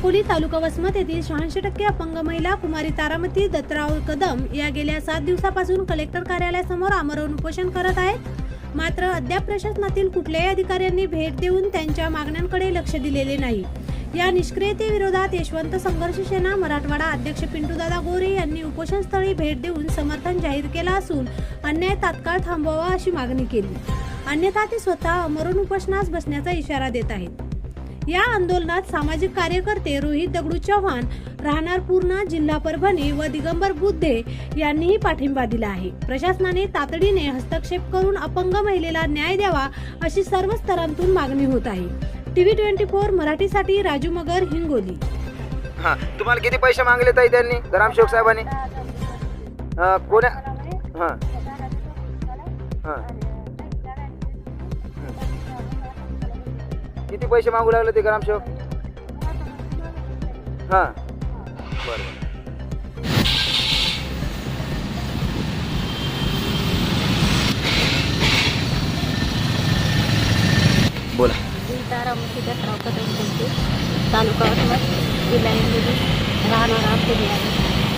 अकोली तालुका वसमत येथील शहाऐंशी टक्के अपंग महिला कुमारी तारामती दत्तराव कदम या गेल्या सात दिवसापासून कलेक्टर कार्यालयासमोर आमरण उपोषण करत आहेत. मात्र अद्याप प्रशासनातील कुठल्याही अधिकाऱ्यांनी भेट देऊन त्यांच्या मागण्यांकडे लक्ष दिलेले नाही. या निष्क्रियतेविरोधात यशवंत संघर्ष सेना मराठवाडा अध्यक्ष पिंटूदादा गोरे यांनी उपोषणस्थळी भेट देऊन समर्थन जाहीर केलं असून अन्याय तात्काळ थांबवावा अशी मागणी केली. अन्यथा ते स्वतः अमरण उपोषणास बसण्याचा इशारा देत आहेत. या आंदोलनात सामाजिक कार्यकर्ते रोहित दगडू चव्हाण राहणार पूर्णा जिल्हा परभणी व दिगंबर बुद्धे यांनीही पाठिंबा दिला आहे. प्रशासनाने तातडीने हस्तक्षेप करून अपंग महिलेला न्याय द्यावा अशी सर्व स्तरांतून मागणी होत आहे. टीव्ही ट्वेंटी फोर मराठीसाठी राजू मगर हिंगोली. हा तुम्हाला किती पैसे मागले ताई त्यांनी ग्रामसेवक साहेबांनी? कोण्या? हा. हा. किती पैसे मागू लागले ते ग्रामसेवक? हा. बरं. बोला. सीतारामती दसराव कदम बोलते तालुका वसमत जिल्हा हिंगोली राहणार आमचे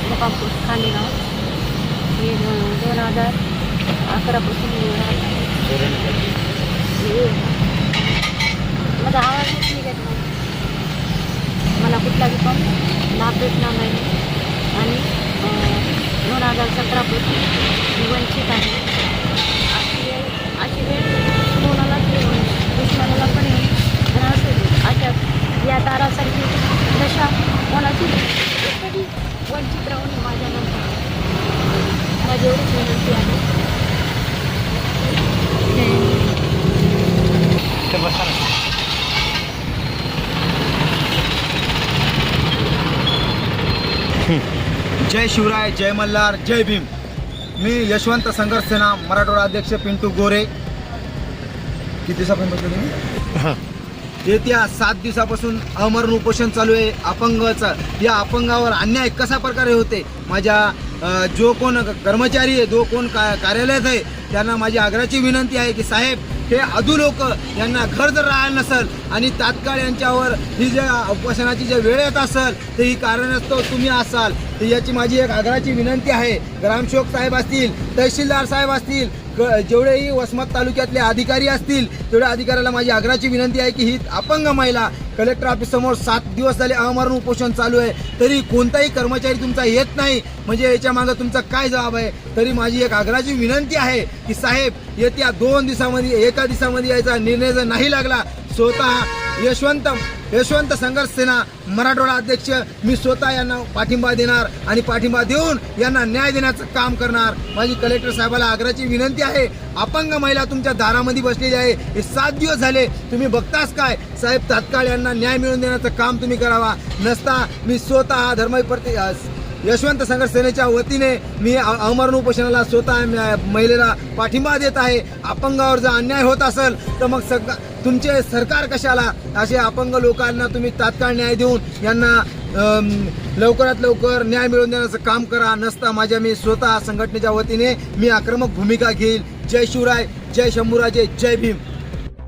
मुकामपूर खांडेगाव हे दोन दोन हजार. अकरापासून मी राहते. हे माझा आवाज येत निघत नाही मला कुठलाही पण लाभ भेटणार नाही आणि दोन हजार सतरापासून वंचित आहे. अशी वेळ अशी वेळ कोणालाच येऊन दुश्मनाला पण येऊन त्रास असू अशा या तारासारखी दशा कोणाची वंचित राहून माझ्या माझ्यानंतर. माझी एवढीच विनंती आहे. जय शिवराय जय मल्हार जय भीम. मी यशवंत संघर्ष सेना मराठवाडा अध्यक्ष पिंटू गोरे. किती दिवसापर्यंत बसले तुम्ही? येत्या सात दिवसापासून अमरण उपोषण चालू आहे. अपंगाचं या अपंगावर अन्याय कशा प्रकारे होते? माझ्या जो कोण कर्मचारी आहे जो कोण का कार्यालयात आहे त्यांना माझी आग्रहाची विनंती आहे की साहेब हे अधू लोक यांना घर जर राहायला नसेल आणि तात्काळ यांच्यावर ही जे उपोषणाची जे वेळ येत असेल तर ही कारणास्तव तुम्ही असाल. तर याची माझी एक आग्रहाची विनंती आहे. ग्रामसेवक साहेब असतील तहसीलदार साहेब असतील जेवढेही वसमत तालुक्यातले अधिकारी असतील तेवढ्या अधिकाऱ्याला माझी आग्रहाची विनंती आहे की ही अपंग महिला कलेक्टर ऑफिससमोर सात दिवस झाले अमरण उपोषण चालू आहे. तरी कोणताही कर्मचारी तुमचा येत नाही. म्हणजे याच्या मागं तुमचा काय जबाब आहे? तरी माझी एक आग्रहाची विनंती आहे की साहेब येत्या दोन दिवसामध्ये एका दिवसामध्ये यायचा निर्णय जर नाही लागला स्वतः यशवंत यशवंत संघर्ष सेना मराठवाडा अध्यक्ष मी स्वतः यांना पाठिंबा देणार आणि पाठिंबा देऊन यांना न्याय देण्याचं काम करणार. माझी कलेक्टर साहेबाला आग्रहाची विनंती आहे अपंग महिला तुमच्या दारामध्ये बसलेली आहे हे सात दिवस झाले तुम्ही बघताच काय? साहेब तात्काळ यांना न्याय मिळवून देण्याचं काम तुम्ही करावा. नसता मी स्वतः धर्मप्रती यशवंत संघर्ष सेनेच्या वतीने मी अ- अमरण उपोषणाला स्वतः महिलेला पाठिंबा देत आहे. अपंगावर जर अन्याय होत असेल तर मग सग तुमचे सरकार कशाला? असे अपंग लोकांना तुम्ही तात्काळ न्याय देऊन यांना लवकरात लवकर न्याय मिळवून देण्याचं काम करा. नसता माझ्या मी स्वतः संघटनेच्या वतीने मी आक्रमक भूमिका घेईल. जय शिवराय जय शंभूराजे जय भीम.